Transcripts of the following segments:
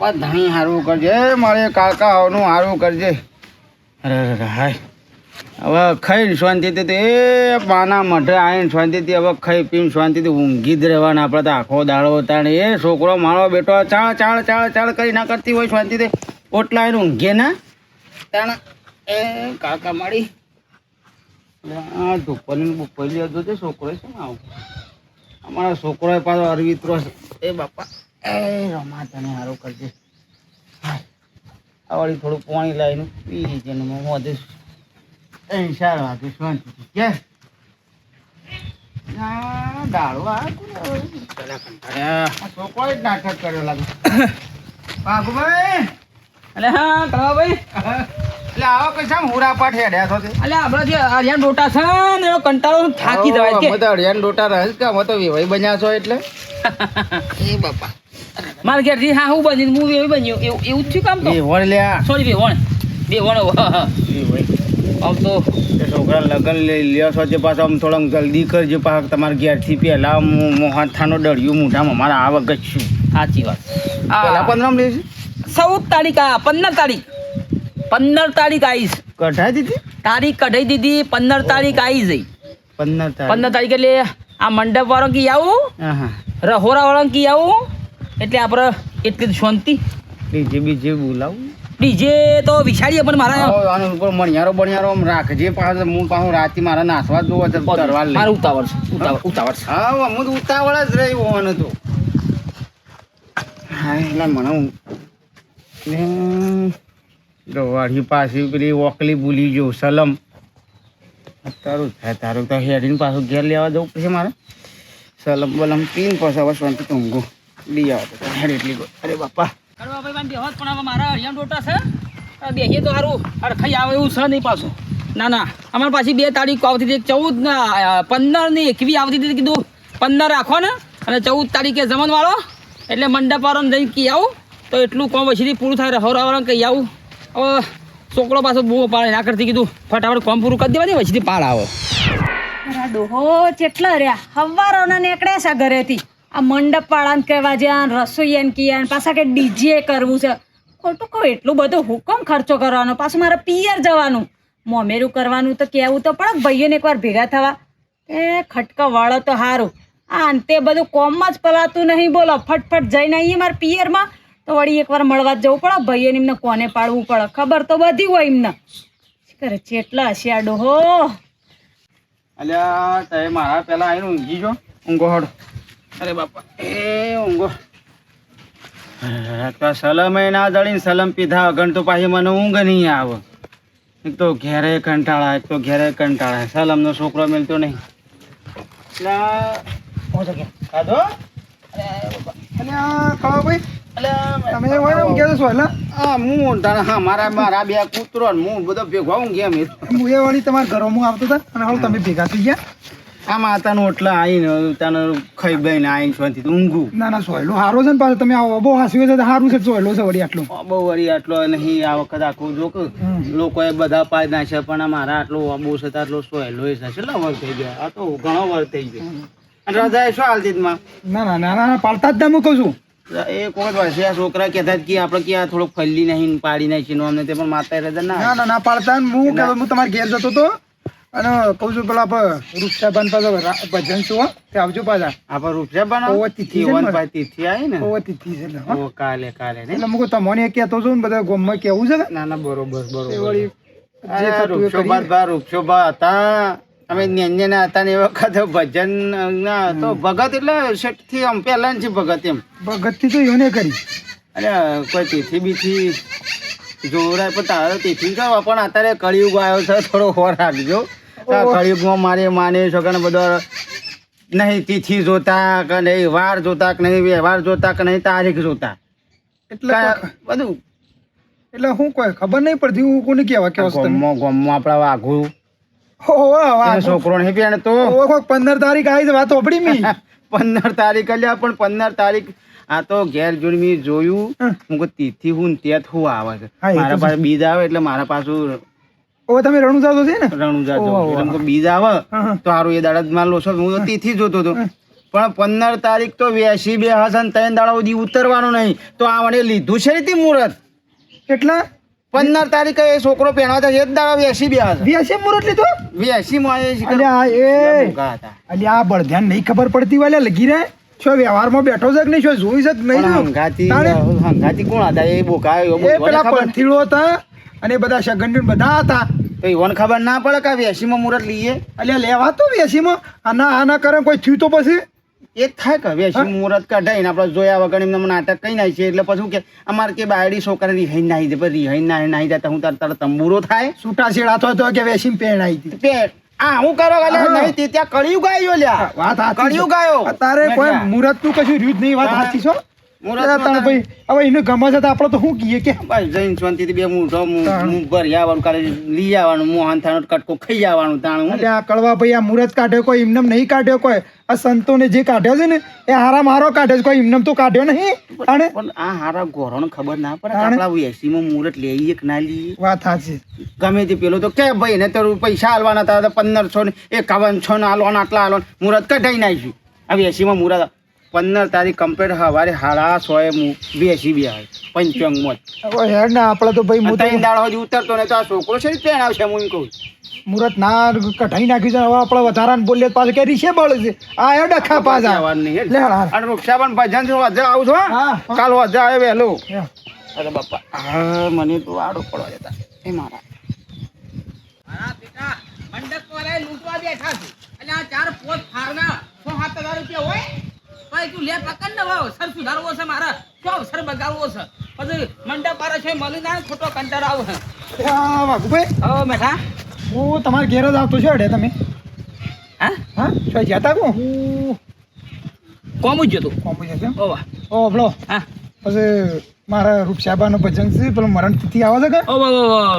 બાપા, ધણી સારું કરજે. મારે કાકા નું સારું કરજે. અરે હાય. હવે ખાઈને શાંતિથી એ પાના મઢે આવીને શાંતિથી હવે ખાઈ પીને શાંતિથી ઊંઘી જ રહેવાના. આપણે તો આખો દાડો તાણે એ છોકરો, મારો બેટો, ચાળ ચાળ ચાળ ચાળ કરી ના કરતી હોય શાંતિથી. ઓટલા એને ઊંઘે ના. તાણે એ કાકા મારી. આ ધૂપની બુપલી હતો તે છોકરો છે ને આવું. અમારા છોકરો પાછો અરવિત્રો છે એ બાપા. એ રમા તને સારું કરજે. વળી થોડું પાણી લાવીને પી લીધે હું કે જ નાટક કર્યો લાગે. બાબુભાઈ! અલે હા કરવા ભાઈ એટલે આવો કશા હુરાપાટ હેડ્યા છો તે? અલે જે આર્યન ડોટા છે ને એનો કંટાળો થાકી જવાય કે તો અડિયાન ડોટા રહે કે બન્યા છો એટલે? એ બાપા. મારે ઘેર હા હું બની હું એવી બન્યું. એવું એવું થયું કામ તો? વેવણ લ્યા સોરી બેવણ વેવાઈ. આમ તો છોકરા લગન લઈ લ્યો છો જે પાછો આમ થોડોક જલ્દી કરજો પાછા તમારા ઘેરથી પહેલા મોહાથાનો ડળ્યું મોઢામાં મારા આ વખત છું. સાચી વાત. પહેલા પંદર પંદરમ લેશે ચૌદ તારીખ આ પંદર તારીખ. પંદર તારીખ આવીશ કઢાઈ દીધી? તારીખ કઢાઈ દીધી પંદર તારીખ આવી જઈ પંદર તારીખ. પંદર તારીખ એટલે આ મંડપ વાળો કી આવું? રહોરા વાળો કી આવું? એટલે આપણે એટલી શાંતિ. બીજે બીજે બોલાવું. ડીજે તો વિચારીએ પણ મારા ઉપર મણિયારો બણિયારો આમ રાખજે પાસે હું પાછું રાતે મારા નાસવા દો જોવો છે કરવા લે મારું ઉતાવળ છે ઉતાવળ ઉતાવળ છે. હા હું તો ઉતાવળ જ રહી હોવાનું તો. હા એટલે મને હું જો વાડી પાછી પેલી ઓકલી ભૂલી જો સલમ. તારું થાય તારું તો હેડીને પાછું ઘેર લેવા જવું પછી મારે. સલમ બલમ પીને પછી હવે શાંતિ ઊંઘું. લઈ આવો તો હેડ એટલી ગો અરે બાપા. કરવા ભાઈ બાંધી હોત પણ હવે મારા હરિયાણ ડોટા છે. બેહીએ તો સારું અડખાઈ આવે એવું છે નહીં પાછું. ના ના. અમારે પાછી બે તારીખ આવતી હતી. ચૌદ ના પંદરની એકવી આવતી હતી કીધું. પંદર રાખો ને. અને ચૌદ તારીખે જમન વાળો એટલે મંડપ વાળાને જઈને કહી આવું. તો એટલું કોમ વસીથી પૂરું થાય રહોરાવાળાને કહી આવું. હવે છોકરો પાછો બહુ પાડે ના કરતી કીધું ફટાફટ કોમ પૂરું કરી દેવાની વસીથી પાડ આવો. ડોહો ચેટલા રહ્યા? હવારોના નીકળ્યા છે ઘરેથી. આ મંડપ વાળાને કહેવા જ્યાં રસોઈયાને કીયા પાછા કે ડીજે કરવું છે. ખોટું કહું એટલું બધું હુકમ ખર્ચો કરવાનો. પાછું મારે પિયર જવાનું. મોમેરું કરવાનું તો કહેવું તો પડે. ભાઈઓને એકવાર ભેગા થવા. એ ખટકા વાળો તો સારું આ અંતે બધું કોમમાં જ પલાતું નહીં બોલો. ફટફટ જઈને આવીએ મારા પિયરમાં. તો વળી એકવાર મળવા જવું પડે. ભાઈઓને એમને કોને પાડવું પડે? ખબર તો બધી હોય એમને. કરે? ચેટલા હશે આ ડોહો અલ્યા મારા પેલા આવીને ઊંઘી જો. ઊંઘો હડ. અરે બાપા. એ ઊંઘો. તો સલમે ના દળીને સલમ પીધા અગણ તો પાછી મને ઊંઘ નહીં આવે. એક તો ઘેરે કંટાળા એક તો ઘેરે કંટાળા. સલમનો છોકરો મળતો નહીં. એટલે હું? ખાધો? ભાઈ. તમે હોય ને ઊંઘ્યા છો એટલે હા હું તારા હા મારા મારા બે કૂતરો ને હું બધો ભેગો ઊંઘી અમે હું એ વાળી તમારા ઘરોમાં આવતો હતા અને હાલ તમે ભેગા થઈ ગયા. આ માતાનું ઓટલા આવીને તને ખાઈ બેને આવીને શાંતિ ઊંઘું. ના ના સોયલો સારો છે ને પાછો. તમે આવો બહુ હાસ્યો છે તો સારું છે સોયલો છે વળી આટલો. બહુ વળી આટલો નહીં આ વખત આખું જો લોકોએ બધા પાડી નાખ્યા પણ મારા આટલો બહુ છે આટલો સોયલો છે. કેટલા વર્ષ થઈ ગયા? આ તો ઘણો વર્ષ થઈ ગયો. રજા શું હાલતી માં ના ના ના ના પાડતા જ ના હું કહું છું એક વખત વર્ષે આ છોકરા કહેતા કે આપણે કે આ થોડોક ફલ્લી નહીં પાડી નાખી અમને તે પણ માતા રજા ના ના ના પાડતા હું હું તમારા ઘેર જતો હતો અને કહું છું પેલા આપણે રૂપસાબાન પાછા ભજન શું? તે આવજો પાછા. આપણે રૂપસાબાન ઓવે તિથિ તિથિ આવી ને? તિથિ છે ઓ કાલે કાલે ને? એટલે હું તમને કહેતો છું ને બધા ગામમાં કેવું છે ના? ના બરોબર બરોબર. હતા. અમે નેન્યના હતા ને એ વખત ભજન ના તો ભગત એટલે શેઠથી આમ પહેલા છે ભગત એમ. ભગતથી તો એને કરી. અરે કોઈ તિથિ બીથી જોરાય પણ તારે તિથિ કહો પણ અત્યારે કળિયુગ આવ્યો છે થોડો હોર રાખજો. કળિયુગમાં મારે માને છે કે બધો નહીં તિથિ જોતા કે નહીં વાર જોતા કે નહીં વ્યવહાર જોતા કે નહીં તારીખ જોતા. એટલે બધું. એટલે હું કોઈ ખબર નહીં પડતી હું કોને કેવા કેવો ગોમમાં ગોમમાં આપણા વાઘું. છોકરો નહીં પહેણ તો. પંદર તારીખ આવી વાત ઓપડી મી. પંદર તારીખ અલ્યા પણ પંદર તારીખ આ તો ઘેર જોડી મેં જોયું. હું. તીથી હું ત્યાં હું આવે છે. મારા પાસે બીજ આવે એટલે મારા પાછું ઓ તમે રણુજા તો છે ને? રણુજા. એટલે કહું બીજ આવે. તો સારું એ દાડા માં લોસો હું તેથી જોતો હતો. પણ પંદર તારીખ તો વેસી બે હશે ત્રણ દાડા સુધી ઉતરવાનું નહીં. તો આ લીધું છે રીતે મુહૂર્ત? કેટલા? પંદર તારીખે એ છોકરો પહેરવા હતા એ જ દાડા વેસી બે હસન. વીએસએ મુહૂર્ત લીધો? વેસી માં અલ્યા આ બળધ્યાન નહીં ખબર પડતી વાલે લગી રહે છો વ્યવહારમાં બેઠો છે કે નહીં? છો જોઈ છે નહીં? હંગાતી હંગાતી કોણ હતા? એ બોકા એ પેલા પંથીળો હતા અને બધા સગન બધા હતા. તો ઈવન ખબર ના પડે કે વેસી માં મુહૂર્ત લઈએ? એટલે લેવા તો વેસીમાં આના આના કરે કોઈ થયું તો પછી? એ થાય કે વેસી મુહૂર્ત કઢાઈને આપણે જોયા વગર એમને નાટક કઈ નાખીએ એટલે પછી કે અમારે કે બાયડી છોકરા રિહાઈ નાહી દે પછી રિહાઈ નાહી નાહી જતા હું તાર તારા તંબુરો થાય. છૂટા છેડા તો તો કે વેસીમાં પેણ આવી હતી. તે આ હું કરો. અલ્યા નહીં તે ત્યાં કળિયું ગાયો લ્યા વાત કળિયું ગાયો તારે કોઈ મુરત મુહૂર્તનું કશું રહ્યું જ નહીં વાત સાચી છો? હવે એને ગમે છે તો આપણે તો શું કહીએ કે? શાંતિથી બે મૂઢો તાણ. મું ભરી આવવાનું કાલે લઈ આવવાનું મોહન થાનો કટકો ખાઈ આવવાનું તાણું આ કડવા ભાઈ આ મુરત કાઢ્યો કોઈ એમનેમ નહીં કાઢ્યો કોઈ. આ સંતોને જે કાઢ્યો છે ને એ હારા મારો કાઢ્યો છે કોઈ એમનેમ તો કાઢ્યો નહીં. અને પણ આ હારા ગોરોને ખબર ના પડે. આપણા મુહૂર્ત લઈએ કે ના લઈએ? વાત સાચી. ગમે તે પેલો તો કે ભાઈ ને તો પૈસા હાલવાના હતા પંદરસો ને એકાવન છો ને હાલવાના આટલા હાલવાના મુરત કઢાઈ નાખ્યું. હવે એસીમાં મુહૂર્ત પંદર તારીખ કમ્પ્લીટ સવારે સાડા સો એ બેસી બે આવે પંચાંગમાં હવે હેડ ને આપણે તો ભાઈ ત્રણ દાડા સુધી ઉતરતો ને તો આ છોકરો છે ટ્રેન આવશે હું એમ કહું. મુરત ના કઢાઈ નાખી છે હવે આપણે વધારાને બોલીએ પાછું કે રીશે બળ છે આ હેડ અખા પાછા. જવાનું નહીં એટલે હેડ. અને વૃક્ષાબન ભજન છે વજે આવું છો કાલ વજે આવે વહેલો. અરે બાપા હા મને તો આડો પડવા જતા એ મારા. મારા બેટા મંડપ વાળાએ લૂંટવા બેઠા છે. એટલે આ ચાર પોત ફારના સો સાત હજાર રૂપિયા હોય. ભાઈ તું લે પકડ ને વાવ સર સુધારવો છે મારા. શું અવસર બગાડવો છે? પછી મંડપ વાળા છે મળી ના ખોટો કંટાળો આવો છે. વાઘુભાઈ. હવે મેઠા હું તમારા ઘેર જ આવતો છો અડે તમે. હા? હા? શું જતા હું કોમ જ જતું કોમ્પી છે કેમ? ઓવા ઓ ભલો. હા. પછી મારા રૂપસાબાનું ભજન છે પેલું મરણ તિથિ આવે છે કે?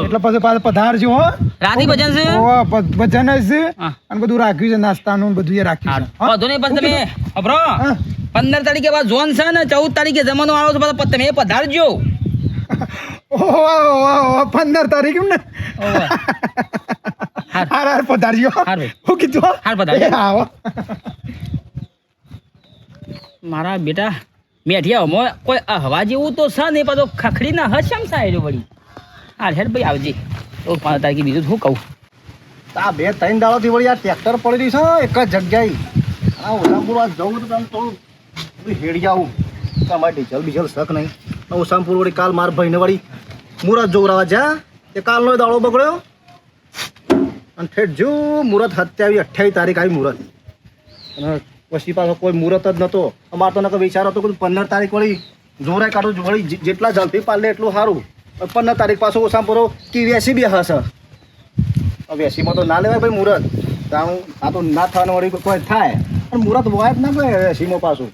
એટલે પછી પાછા પધારજો હો. રાધી ભજન છે? ઓ, ભજન છે. અને બધું રાખ્યું છે નાસ્તાનું ને બધું એ રાખ્યું છે. હા? નહીં પછી તમે અભરો. પંદર તારીખે બાદ ઝોન છે ને ચૌદ તારીખે જમાનો આવો છે પછી તમે પધારજો. ઓહો, પંદર તારીખ એમ ને. હાર. હાર પધારજો. હાર હું કીધું હાર પધારજો. આવો મારા બેટા મેઠિયા મોં કોઈ હવા જેવું તો છે નહીં, પાછો ખખડી ના હશમ સાહેબ વળી. હા હેડ ભાઈ, આવજે. તો પાંચ તારીખે બીજું શું કહું? આ બે ત્રણ દાડાથી વળી આ ટ્રેક્ટર પડી રહ્યું છે, એક જ જગ્યાએ. આ ઉસામપુર આ જવું તો તમે થોડું હેડી આવું. તમારે ડીઝલ બીઝલ શક નહીં. આ વળી કાલ માર ભાઈને વળી મુરત જોવરાવા જા એ કાલનો દાડો બગડ્યો. અને ઠેઠ જો મુરત સત્યાવીસ, અઠ્યાવીસ તારીખ આવી મુરત. અને પછી પાછો કોઈ મુહૂર્ત જ નહોતો અમારે તો નકર વિચાર હતો કે પંદર તારીખ વળી જોરાય કાઢું. વળી જેટલા જલ્દી પાડલે એટલું સારું પંદર તારીખ પાછો ઓસામપુરો કી વેસી બી હશે વેસીમાં તો ના લેવાય ભાઈ મુહૂર્ત તો આ તો ના થવાનું વળી કોઈ થાય પણ મુહૂર્ત હોય જ ના ભાઈ વેસીમાં પાછું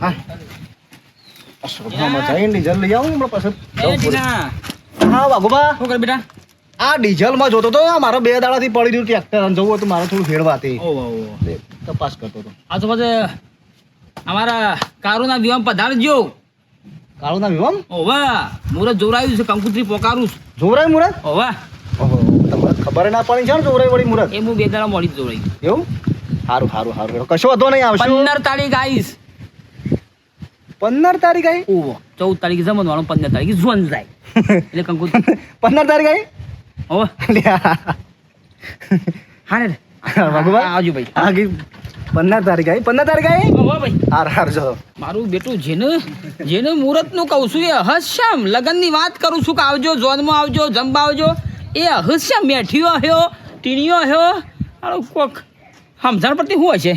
હા લઈ આવું હમણાં પાછું પડે. હા વાઘુબા શું કરે બેટા આ ડીઝલમાં જોતો તો મારો બે દાડાથી પડી રહ્યું ટ્રેક્ટર અને જવું હતું મારે થોડું ઓ તપાસ કરતો હતો. આ તો પછી અમારા કારુના વિવામ પધારજો કારુના વિવમ ઓવા મુરત જોરાયું છે કંકુત્રી પોકારું છું. જોરાય મુરત? ઓવા ઓહો તમને ખબર ના પડી છે ને જોરાય વળી મુરત? એ હું બે દાડા મોડી જ જોરાયું એવું? સારું સારું સારું કશો વધો નહીં આવશે. પંદર તારીખ આવીશ. પંદર તારીખ આવી ઓહો ચૌદ તારીખે જમવાનું પંદર તારીખે જોન જાય. એટલે કંકુત્રી પંદર તારીખ આવી લ્યા. હા ને ભગવાન. આવજો ભાઈ. હા પંદર તારીખ આવી. પંદર તારીખ આવી? ઓવા ભાઈ. હાર હાર જો. મારું બેટું જેને જેને મુહૂર્તનું કહું છું એ હસ્યામ લગ્નની વાત કરું છું કે આવજો ઝોનમાં આવજો જમવા આવજો. એ હસ્યામ મેઠીઓ હ્યો ટીણીઓ હ્યો. કોક સમજણ પડતી શું હશે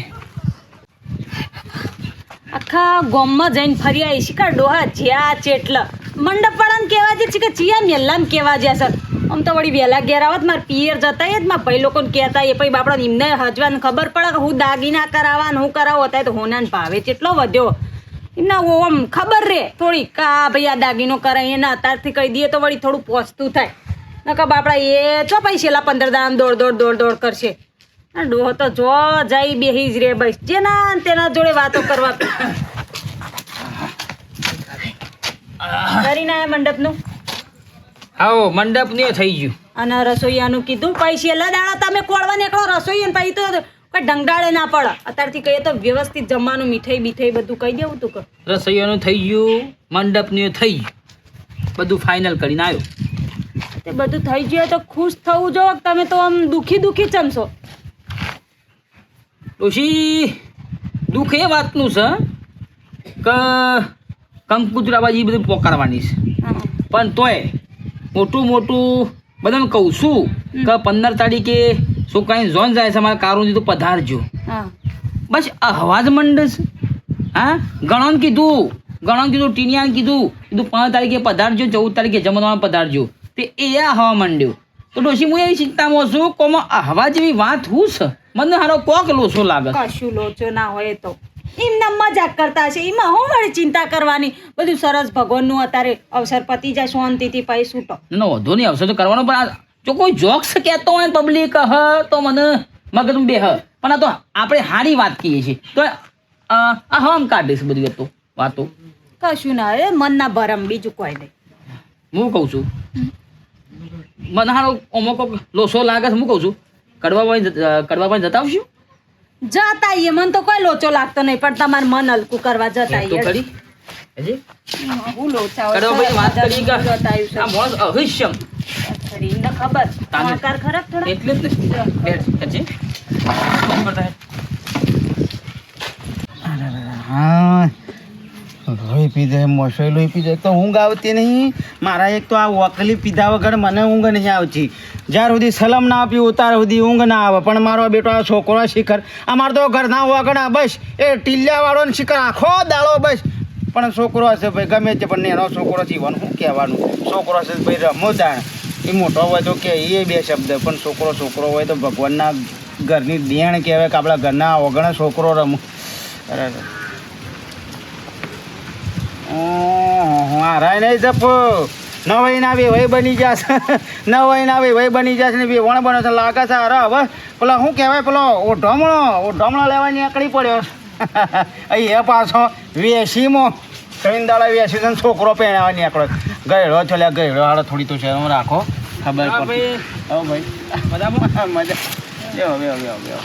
આખા ગોમમાં જઈને ફરી આવી શિકાર ડોહા જ્યાં ચેટલા મંડપ વાળાને કહેવા જે છે કે ચિયા મેલ્લામ કહેવા જ્યાં સર આમ તો વળી વહેલા ઘેર આવત મારા પિયર જતા જ મારા ભાઈ લોકોને કહેતા એ પછી બાપડા એમને હજવાને ખબર પડે કે હું દાગીના કરાવવા હું કરાવો હતા તો હોના ભાવે કેટલો વધ્યો. એમના આમ ખબર રે થોડી કે આ ભાઈ આ દાગીનો કરાય એના અત્યારથી કહી દઈએ તો વળી થોડું પહોંચતું થાય. નકા બાપડા એ તો પછી છેલ્લા પંદર દાન દોડ દોડ દોડ દોડ કરશે. ડોહો તો જો જાય બેહી જ રે બસ જેના તેના જોડે વાતો કરવા. કરીને આયા મંડપનું? આવો મંડપ ને થઈ ગયું. અને રસોઈયાનું કીધું છેલ્લા દાડા તમે કોળવા નીકળો રસોઈ ને પછી તો કોઈ ડંગડાળે ના પડે. અત્યારથી કહીએ તો વ્યવસ્થિત જમવાનું મીઠાઈ બીઠાઈ બધું કહી દેવું તું કે. રસોઈયાનું થઈ ગયું મંડપનું થઈ ગયું. બધું ફાઇનલ કરીને આવ્યો. તે બધું થઈ ગયું તો ખુશ થવું જો તમે તો આમ દુખી દુખી ચમશો ડોશી દુઃખ એ વાતનું છે કે કંકુતરાબાજી બધું પોકારવાની છે. પણ તોય મોટું મોટું બધાને કહું છું કે પંદર તારીખે છોકરાની ઝોન જાય છે અમારા કારું તો પધારજો. હા. બસ અવાજ હવા મંડે છે. હા? ગણોન કીધું ગણોન કીધું ટીનિયાન કીધું કીધું પાંચ તારીખે પધારજો ચૌદ તારીખે જમવામાં પધારજો. તે એ આ હવા માંડ્યો. તો ડોશી હું એવી ચિંતામાં છું કોમાં હવા જેવી વાત હું છે? મને હારો કોક લોચો લાગે. કશું લોચો ના હોય તો. એમને મજાક કરતા હશે એમાં હું મારી ચિંતા કરવાની? બધું સરસ ભગવાનનું અત્યારે અવસર પતી જાય શાંતિથી પછી છૂટો નો વધુ નહીં અવસર તો કરવાનો પણ જો કોઈ જોક્સ કહેતો હોય પબ્લિક હ તો મને મગજ બે હ. પણ આ તો આપણે સારી વાત કહીએ છીએ. તો આ હમ કાઢીશ બધી વાતો વાતો. કશું ના એ મનના ભરમ બીજું કોઈ નહીં. હું કહું છું મને હારો અમુક લોસો લાગે છે હું કહું છું. કડવા ભાઈ કડવા ભાઈ જતા આવશું જતા આઈએ મને તો કોઈ લોચો લાગતો નહીં પણ તમારે મન હલકું કરવા જતા આઈએ હજી? હું લોચા હોય. ભાઈ વાત કરી કે. આ મોસ ખબર. તાને. આકાર ખરા થોડા? એટલે જ ને. હજી ફોન કરતા હે. હા લોહી પીધે મોસોય લોહી પી એક તો ઊંઘ આવતી નહીં. મારા એક તો આ વકલી પીધા વગર મને ઊંઘ નહીં આવતી. જ્યાર સુધી સલમ ના પીવું ત્યાર સુધી ઊંઘ ના આવે. પણ મારો બેટો, આ છોકરો શિખર, અમારો તો ઘરના વગણા બસ. એ ટીલ્યાવાળો ને શિખર આખો દાડો બસ. પણ છોકરો હશે ભાઈ, ગમે તે પણ એનો છોકરો જીવન શું કહેવાનું? છોકરો હશે ભાઈ રમો જાણ એ મોટો હોય તો કે એ બે શબ્દ. પણ છોકરો છોકરો હોય તો ભગવાનના ઘરની દેણ કહેવાય કે આપણા ઘરના ઓગણે છોકરો રમો. બરાબર. હારાય નહીં જપ. નવાઈ ના બે વય બની જશે નવાઈ ના બે વય બની જશે ને બે વણ બને છે લાગે છે અરે હવે પેલા શું કહેવાય પેલો ઓઢમણો ઢમણો લેવાની નીકળી પડ્યો. અહીં એ પાછો વેસીમો ત્રણ દાડા વેસી છે છોકરો પહેરાવા નીકળ્યો ગયડો છો લે ગયડો હાડો થોડી તો શહેરમાં રાખો. ખબર હા ભાઈ. હવે ભાઈ. બરાબર મજા. બેહો બેહો બેહો બેહો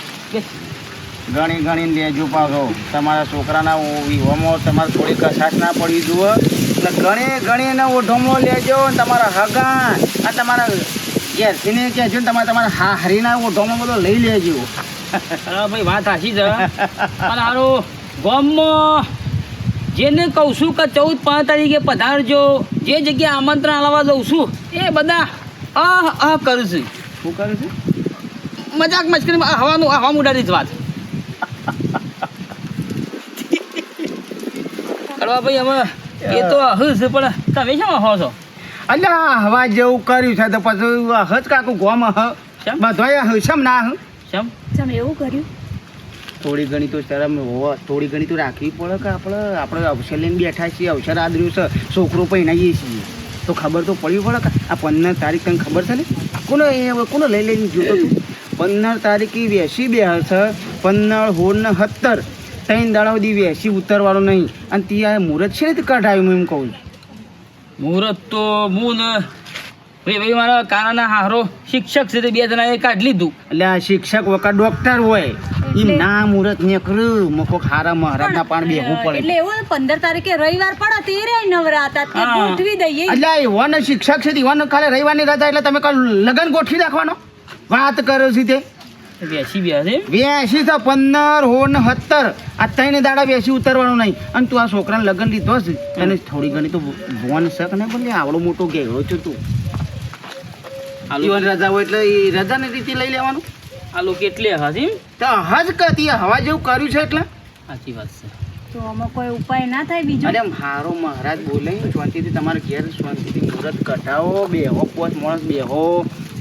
ગણી ગણીને લેજો પાછો તમારા છોકરાના વિહોમાં તમારે થોડી કસાશ ના પડી જુઓ. એટલે ગણી ગણીને ઓઢોમો લેજો અને તમારા હગા આ તમારા ઘેરથીને કહેજો ને તમારે તમારા હા હરીના ઓઢોમો બધો લઈ લેજો. હા ભાઈ વાત સાચી છે. પણ હારું ગામમાં જેને કહું છું કે ચૌદ પાંચ તારીખે પધારજો. જે જગ્યાએ આમંત્રણ આલાવા દઉં છું એ બધા આ અહ કરું છું. શું કરું છું? મજાક મસ્કરી આ હવાનું હવા ઉડાડી જ વાત. કરવા ભાઈ અમે એ તો હસ પણ તમે શા હો છો? અલ્યા હવા જેવું કર્યું છે તો પછી હજ કાકું ગોમ હ. શેમ? હ શમ ના હ? શમ? ચમ એવું કર્યું? થોડી ઘણી તો શરમ હોવા થોડી ઘણી તો રાખવી પડે કે આપણે આપણે અવસર લઈને બેઠા છીએ અવસર આદર્યું છે છોકરો પહેણાવીએ છીએ. તો ખબર તો પડવી પડે કે આ પંદર તારીખ તને ખબર છે ને? કોને એ કોને લઈ લઈને જોતો તું પંદર તારીખે બેસી બે હશે પંદર હોળ ને સત્તર ત્રણ દાડા સુધી વેસી ઉતરવાનો નહીં. અને ત્યાં મુહૂર્ત છે ને તે કઢાવ્યું હું એમ કહું મુહૂર્ત તો હું ને ભાઈ ભાઈ મારા કાનાના હારો શિક્ષક છે તે બે જણા એ કાઢી લીધું. એટલે આ શિક્ષક વખત ડોક્ટર હોય એમ ના મુહૂર્ત નીકળ્યું. મકો ખારા મહારાજના પાણ બેહવું પડે. એટલે એવું પંદર તારીખે રવિવાર પડે તેરે નવરા હતા તે ગોઠવી દઈએ. એટલે એવા શિક્ષક છે યુવાન ખાલી રવિવારની રજા એટલે તમે કાલ લગન ગોઠવી રાખવાનો? વાત કરો છો બેસી બે બેસી તો પંદર હો ને સત્તર. આ ત્રણ દાડા બેસી ઉતરવાનું નહીં. અને તું આ છોકરાને લગ્ન લીધો છે એને થોડી ઘણી તો ભોન શક ને બોલે આવડો મોટો ગેહડો છો તું. જીવન રજા હોય એટલે એ રજાની રીતે લઈ લેવાનું. આ લોકો એટલે હશે તો હજ કતી હવા જેવું કર્યું છે એટલે? સાચી વાત છે. તો આમાં કોઈ ઉપાય ના થાય બીજો? અરે મારો મહારાજ બોલે શાંતિથી તમારા ઘેર શાંતિથી મુહૂર્ત કઢાવો બેહો પોત માણસ બેહો.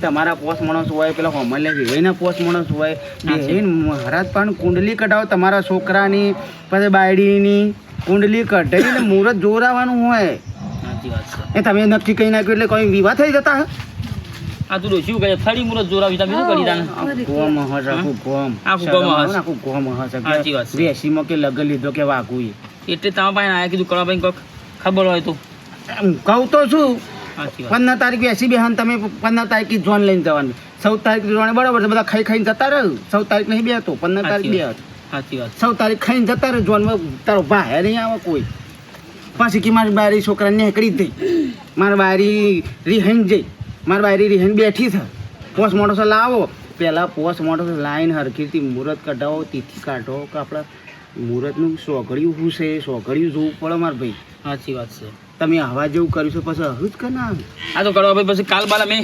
તમારા પોસ માણસ હોય પેલા હોમલે વિવેના પોસ માણસ હોય બેહીને મહારાજ પણ કુંડલી કઢાવો તમારા છોકરાની પછી બાયડીની કુંડલી કઢાવીને મુહૂર્ત જોરાવાનું હોય. એ તમે નક્કી કહી નાખ્યું એટલે કોઈ વિવાહ થઈ જતા આ તું શું કે ફરી મુરત જોરાવી તમે શું કરી દાને ગોમ આખું ગોમ. આખું ગોમ હશે. આખું ગોમ હશે. સાચી વાત વેસીમાં કે લગ લીધો કે વાઘું એટલે તમે પાસે આયા કીધું કરવા ભાઈ કોઈક ખબર હોય તો. કહું તો વાત પંદર તારીખ બેસી બેહાન તમે પંદર તારીખે જોન લઈને જવાનું. ચૌદ તારીખ જોડે બરાબર છે બધા ખાઈ ખાઈને જતા રહે. ચૌદ તારીખ નહીં બે તો પંદર તારીખ બે ચૌદ તારીખ ખાઈને જતા રહે જોનમાં તારો ભાઈ નહીં આવે કોઈ. પાછી કે મારી બારી છોકરાને નીકળી જ જઈ મારી બારી રિહાઈન જઈ. મારી બારી રિહાઈન બેઠી છે. પોસ મોટો લાવો. પહેલાં પોસ મોટો લાઈન હરખીથી મુહૂર્ત કઢાવો તિથિ કાઢો કે આપણે મુહૂર્તનું સોગડિયું શું છે સોગળ્યું સોગડિયું જોવું પડે મારા ભાઈ. સાચી વાત છે. તમે હવા જેવું કરીશું પછી હજુ જ કરના આ તો કરવા ભાઈ પછી કાલ બાલ અમે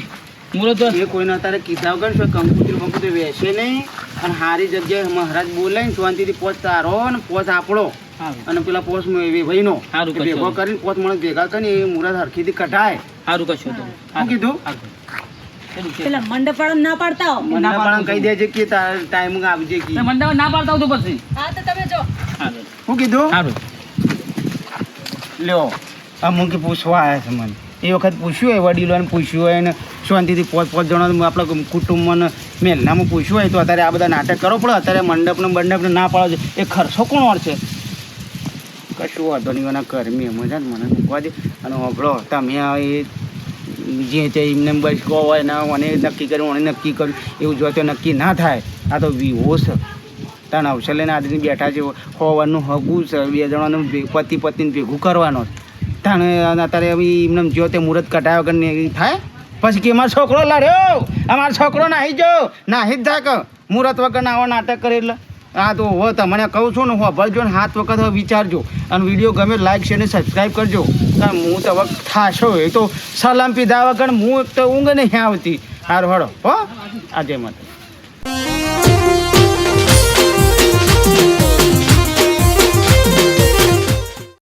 મુહૂર્ત એ કોઈને અત્યારે કીધા વગર શું કંકુતરી વેસે નહીં. અને સારી જગ્યાએ મહારાજ બોલે શાંતિથી પોચ તારો ને પોચ આપણો. અને પેલા પોસ ભાઈનો. સારું કરશો. ભેગો કરીને પોચ મને ભેગા કરીને એ મુહૂર્ત હરખીથી કઢાય. સારું કશું તો શું કીધું? છે પેલા મંડપાળા ના પાડતા હો. મને પણ કહી દેજે કે તાર ટાઈમ આવજે કે મંડપ ના પાડતા હું તો પછી. હા તો તમે જો. શું કીધું? સારું. લ્યો. આ મૂકી પૂછવા આવ્યા છે મને. એ વખત પૂછ્યું હોય વડીલોને, પૂછ્યું હોય ને શાંતિથી પાંચ પાંચ જણા આપણા કુટુંબમાં મહેલામાં પૂછ્યું હોય તો અત્યારે આ બધા નાટક કરો પડે અત્યારે મંડપને મંડપને ના પાડો છે. એ ખર્ચો કોણ છે? કશું વાંધો નહીં એના કર્મી એમ જ મને મૂકવા દે. અને હોભળો તમે એ જે તે એમને બસ કહો હોય ને મને નક્કી કર્યું મને નક્કી કર્યું, એવું જો તો નક્કી ના થાય. આ તો વિવો છે. તને અવસર લઈને આદમી બેઠા છે, હોવાનું હગું છે. બે જણાનું પતિ પત્નીને ભેગું કરવાનો. તાણે અત્યારે એમને જો તે મુહૂર્ત કટાયો કરીને થાય? પછી કે મારો છોકરો લડ્યો. અમારો છોકરો નાહી જો નાહી જ થાક મુહૂર્ત વગર આવો નાટક કરે એટલે. હા તો હો, તમને કહું છું ને, હું, ભરજો ને હાથ વખત વિચારજો. અને વીડિયો ગમે લાઈક શેર ને સબસ્ક્રાઈબ કરજો. હું તો વખત થાશો. એ તો સલામ પીધા વગર હું તો ઊંઘ નહીં આવતી. હારું હળો હો. આજે માટે